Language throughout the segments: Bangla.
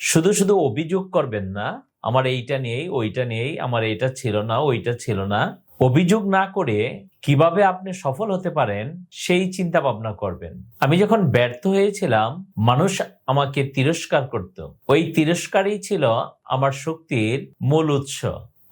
শুধু শুধু অভিযোগ করবেন না, আমার এইটা নেই, ওইটা নেই, আমার এটা ছিল না, ওইটা ছিল না। অভিযোগ না করে কীভাবে আপনি সফল হতে পারেন, সেই চিন্তা ভাবনা করবেন। আমি যখন ব্যর্থ হয়েছিলাম, মানুষ আমাকে তিরস্কার করত। ওই তিরস্কারই ছিল আমার শক্তির মূল উৎস।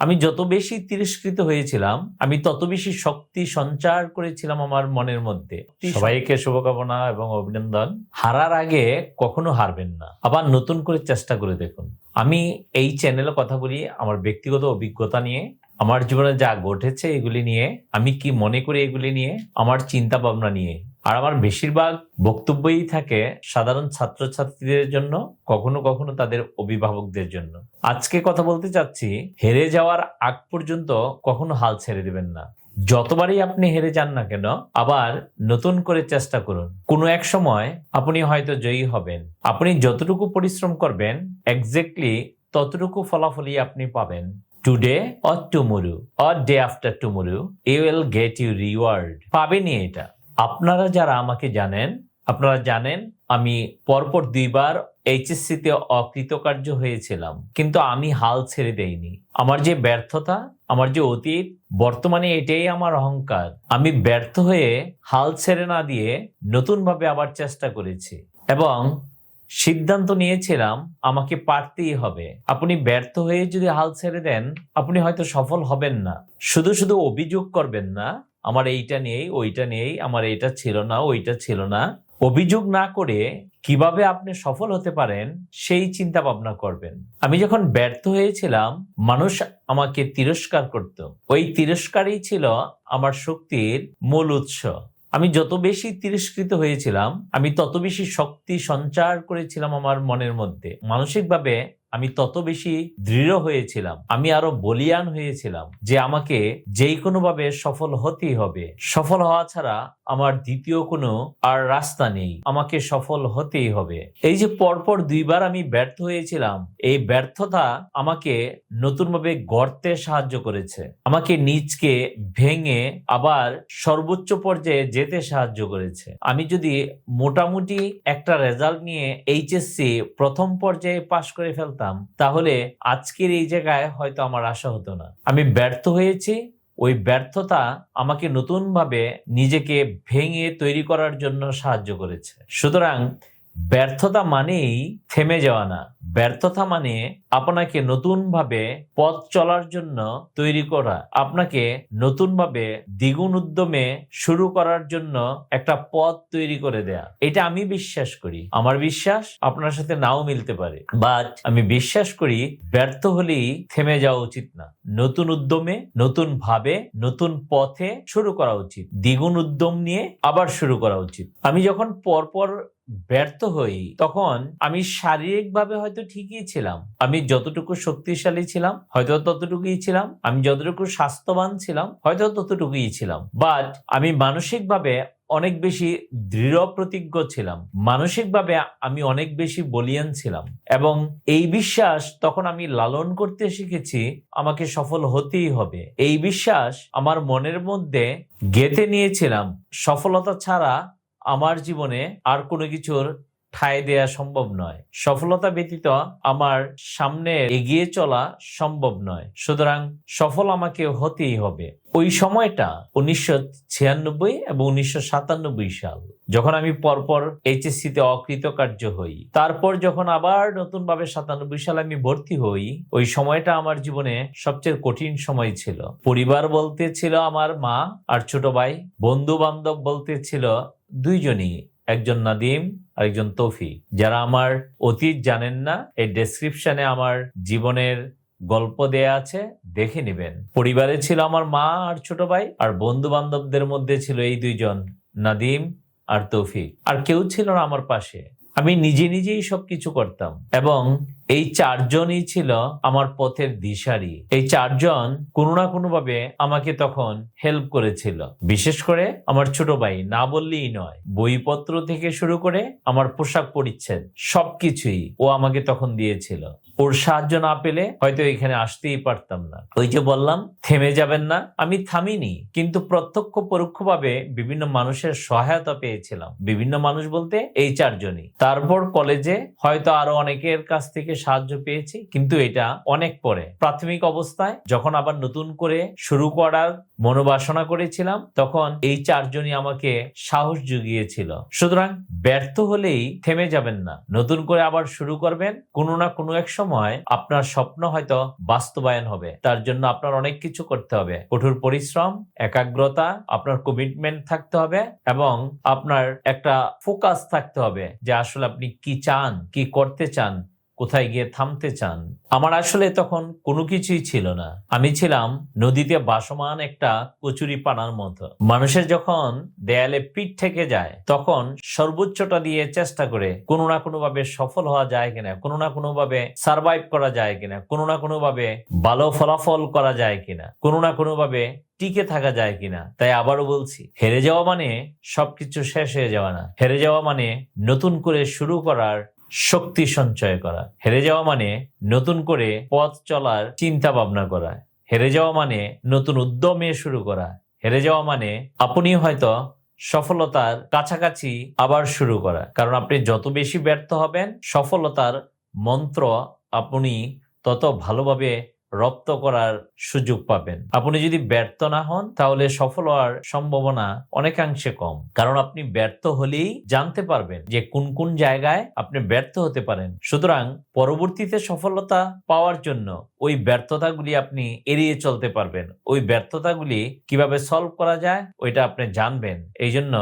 আমি যত বেশি তিরস্কৃত হয়েছিলাম আমি তত বেশি শক্তি সঞ্চার করেছিলাম আমার মনের মধ্যে। সবাইকে শুভকামনা এবং অভিনন্দন। হারার আগে কখনো হারবেন না। আবার নতুন করে চেষ্টা করে দেখুন। আমি এই চ্যানেলে কথা বলি আমার ব্যক্তিগত অভিজ্ঞতা নিয়ে। আমার জীবনে যা ঘটেছে এগুলি নিয়ে, আমি কি মনে করি এগুলি নিয়ে, আমার চিন্তা ভাবনা নিয়ে। আর আমার বেশিরভাগ বক্তব্যই থাকে সাধারণ ছাত্রছাত্রীদের জন্য, কখনো কখনো তাদের অভিভাবকদের জন্য। আজকে কথা বলতে চাচ্ছি, হেরে যাওয়ার আগ পর্যন্ত কখনো হাল ছেড়ে দেবেন না। যতবারই আপনি হেরে যান না কেন, আবার নতুন করে চেষ্টা করুন। কোনো এক সময় আপনি হয়তো জয়ী হবেন। আপনি যতটুকু পরিশ্রম করবেন এক্স্যাক্টলি ততটুকু ফলাফলই আপনি পাবেন। Today or tomorrow or day after tomorrow you will get you reward পাবেনই এটা। আপনারা যারা আমাকে জানেন, আপনারা জানেন, আমি পরপর দুইবার এইচএসসি তে অকৃতকার্য হয়েছিলাম। কিন্তু আমি হাল ছেড়ে দেইনি। আমার যে ব্যর্থতা, আমার যে অতীত, বর্তমানে এটাই আমার অহংকার। আমি ব্যর্থ হয়ে হাল ছেড়ে না দিয়ে নতুনভাবে আবার চেষ্টা করেছি। এবং সিদ্ধান্ত নিয়েছিলাম, আমাকে পারতেই হবে। আপনি ব্যর্থ হয়ে যদি হাল ছেড়ে দেন, আপনি হয়তো সফল হবেন না। শুধু শুধু অভিযোগ করবেন না, আমার এইটা নেই, ওইটা নেই, আমার এইটা ছিল না, ওইটা ছিল না। অভিযোগ না করে কীভাবে আপনি সফল হতে পারেন, সেই চিন্তা ভাবনা করবেন। আমি যখন ব্যর্থ হয়েছিলাম, মানুষ আমাকে তিরস্কার করত। ওই তিরস্কারই ছিল আমার শক্তির মূল উৎস। আমি যত বেশি তিরস্কৃত হয়েছিলাম, আমি তত বেশি শক্তি সঞ্চার করেছিলাম আমার মনের মধ্যে। মানসিকভাবে আমি তত বেশি দৃঢ় হয়েছিলাম, আমি আরও বলিয়ান হয়েছিলাম যে আমাকে যেই কোনো ভাবে সফল হতেই হবে। সফল হওয়া ছাড়া আমার দ্বিতীয় কোনো আর রাস্তা নেই, আমাকে সফল হতেই হবে। এই যে পরপর দুইবার আমি ব্যর্থ হয়েছিলাম, এই ব্যর্থতা আমাকে নতুনভাবে গড়তে সাহায্য করেছে। আমাকে নিজকে ভেঙে আবার সর্বোচ্চ পর্যায়ে যেতে সাহায্য করেছে। আমি যদি মোটামুটি একটা রেজাল্ট নিয়ে এইচএসসি প্রথম পর্যায়ে পাশ করে ফেলতাম তাহলে আজকের এই জায়গায় হয়তো আমার আশা হতো না। আমি ব্যর্থ হয়েছি, ওই ব্যর্থতা আমাকে নতুনভাবে নিজেকে ভেঙে তৈরি করার জন্য সাহায্য করেছে। সুতরাং ব্যর্থতা মানেই থেমে যাওয়া না। ব্যর্থতা মানে আপনাকে নতুনভাবে পথ চলার জন্য তৈরি করা। আপনাকে নতুনভাবে দ্বিগুণ উদ্যমে শুরু করার জন্য একটা পথ তৈরি করে দেয়া। এটা আমি বিশ্বাস করি। আমার বিশ্বাস আপনার সাথে নাও মিলতে পারে। বাট আমি বিশ্বাস করি ব্যর্থ হলেই থেমে যাওয়া উচিত না। নতুন উদ্যমে, নতুন ভাবে, নতুন পথে শুরু করা উচিত। দ্বিগুণ উদ্যম নিয়ে আবার শুরু করা উচিত। আমি যখন পরপর ব্যর্থ হই, তখন আমি শারীরিকভাবে হয়তো ঠিকই ছিলাম। আমি যতটুকু শক্তিশালী ছিলাম, হয়তো ততটুকুই ছিলাম। আমি যতটুকু স্বাস্থ্যবান ছিলাম, হয়তো ততটুকুই ছিলাম। বাট আমি মানসিকভাবে অনেক বেশি দৃঢ় প্রতিজ্ঞ ছিলাম। মানসিকভাবে আমি অনেক বেশি বলিয়ান ছিলাম। এবং এই বিশ্বাস তখন আমি লালন করতে শিখেছি, আমাকে সফল হতেই হবে। এই বিশ্বাস আমার মনের মধ্যে গেঁথে নিয়েছিলাম। সফলতা ছাড়া আমার জীবনে আর কোনো কিছুর ঠাঁই দেয়া সম্ভব নয়। সফলতা ব্যতীত আমার সামনে এগিয়ে চলা সম্ভব নয়। সুতরাং সফল আমাকে হতেই হবে। ওই সময়টা উনিশশো ছিয়ানব্বই এবং উনিশশো সাতানব্বই সাল, যখন আমি পরপর এইচএসসি তে অকৃতকার্য হই। তারপর যখন আবার নতুন ভাবে সাতানব্বই সালে আমি ভর্তি হই, ওই সময়টা আমার জীবনে সবচেয়ে কঠিন সময় ছিল। পরিবার বলতে ছিল আমার মা আর ছোট ভাই বন্ধু বান্ধব বলতে ছিল দুইজনই, একজন নাদিম, আরেকজন তৌফিক। যারা আমার অতীত জানেন না, এই ডেসক্রিপশনে আমার জীবনের গল্প দেয়া আছে, দেখে নেবেন। পরিবারে ছিল আমার মা আর ছোট ভাই, আর বন্ধু বান্ধবদের মধ্যে ছিল এই দুইজন, নাদিম আর তৌফিক। আর কেউ ছিল না আমার পাশে। আমি নিজে নিজেই সবকিছু করতাম। এবং এই চারজনই ছিল আমার পথের দিশারি। এই চারজন কোনো না কোনো ভাবে আমাকে তখন হেল্প করেছিল। বিশেষ করে আমার ছোট ভাই, না বললেই নয়। বইপত্র থেকে শুরু করে আমার পোশাক পরিচ্ছেদ, সবকিছুই ও আমাকে তখন দিয়েছিল। ওর সাহায্য না পেলে হয়তো এখানে আসতেই পারতাম না। ওই যে বললাম, থেমে যাবেন না। আমি থামিনি, কিন্তু প্রত্যক্ষ পরোক্ষভাবে বিভিন্ন মানুষের সহায়তা পেয়েছিলাম। বিভিন্ন মানুষ বলতে এই চারজনই তারপর কলেজে হয়তো আরও অনেকের কাছ থেকে সাহায্য পেয়েছি, কিন্তু এটা অনেক পরে। প্রাথমিক অবস্থায় যখন আবার নতুন করে শুরু করার মনোবাসনা করেছিলাম, তখন এই চারজনই আমাকে সাহস জুগিয়েছিল। সুতরাং ব্যর্থ হলেই থেমে যাবেন না। নতুন করে আবার শুরু করবেন, কোনো না কোনো এক সময় আপনার স্বপ্ন হয়তো বাস্তবায়ন হবে। তার জন্য আপনার অনেক কিছু করতে হবে। কঠোর পরিশ্রম, একাগ্রতা, আপনার কমিটমেন্ট থাকতে হবে এবং আপনার একটা ফোকাস থাকতে হবে যে আসলে আপনি কি চান, কি করতে চান কোথায় গিয়ে থামতে চান? আমার আসলে তখন কোনো কিছুই ছিল না। আমি ছিলাম নদীতে বাসমান একটা কচুরি পানার মতো। মানুষের যখন দেয়ালে পিঠ থেকে যায়, তখন সর্বোচ্চটা দিয়ে চেষ্টা করে কোনো না কোনো ভাবে সফল হওয়া যায় কিনা, কোনো না কোনো ভাবে সার্ভাইভ করা যায় কিনা, কোনো না কোনো ভাবে ভালো ফলাফল করা যায় কিনা, কোনো না কোনো ভাবে টিকে থাকা যায় কিনা। তাই আবারও বলছি, হেরে যাওয়া মানে সবকিছু শেষ হয়ে যাওয়া না। হেরে যাওয়া মানে নতুন করে শুরু করার শক্তি সঞ্চয় করা। হেরে যাওয়া মানে নতুন করে পথ চলার চিন্তা ভাবনা করা। হেরে যাওয়া মানে নতুন উদ্যমে শুরু করা। হেরে যাওয়া মানে আপনি হয়তো সফলতার কাছাকাছি আবার শুরু করা। কারণ আপনি যত বেশি ব্যর্থ হবেন, সফলতার মন্ত্র আপনি তত ভালোভাবে রপ্ত করার সুযোগ পাবেন। আপনি যদি ব্যর্থ না হন, তাহলে সফল হওয়ার সম্ভাবনা অনেকাংশে কম। কারণ আপনি ব্যর্থ হলেই জানতে পারবেন যে কোন কোন জায়গায় আপনি ব্যর্থ হতে পারেন। সুতরাং পরবর্তীতে সফলতা পাওয়ার জন্য ওই ব্যর্থতাগুলি আপনি এড়িয়ে চলতে পারবেন। ওই ব্যর্থতাগুলি কীভাবে সলভ করা যায়, ওইটা আপনি জানবেন। এই জন্য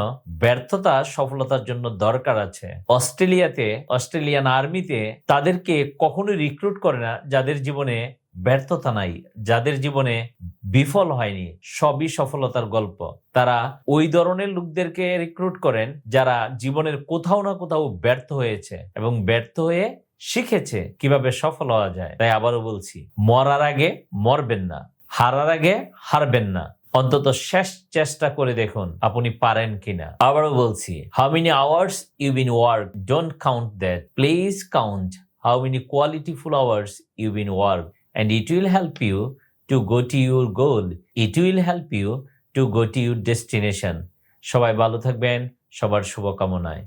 ব্যর্থতা সফলতার জন্য দরকার আছে। অস্ট্রেলিয়াতে, অস্ট্রেলিয়ান আর্মিতে তাদেরকে কখনোই রিক্রুট করে না যাদের জীবনে ব্যর্থতা নাই, যাদের জীবনে বিফল হয়নি, সবই সফলতার গল্প। তারা ওই ধরনের লোকদেরকে রিক্রুট করেন, যারা জীবনের কোথাও না কোথাও ব্যর্থ হয়েছে এবং ব্যর্থ হয়ে শিখেছে কীভাবে সফল হওয়া যায়। তাই আবারও বলছি, মরার আগে মরবেন না, হারার আগে হারবেন না। অন্তত শেষ চেষ্টা করে দেখুন আপনি পারেন কিনা। আবারও বলছি how many hours you been work don't count that please count how many qualityful hours you been work and it will help you to go to your goal. It will help you to go to your destination. সবাই ভালো থাকবেন সবার শুভকামনায়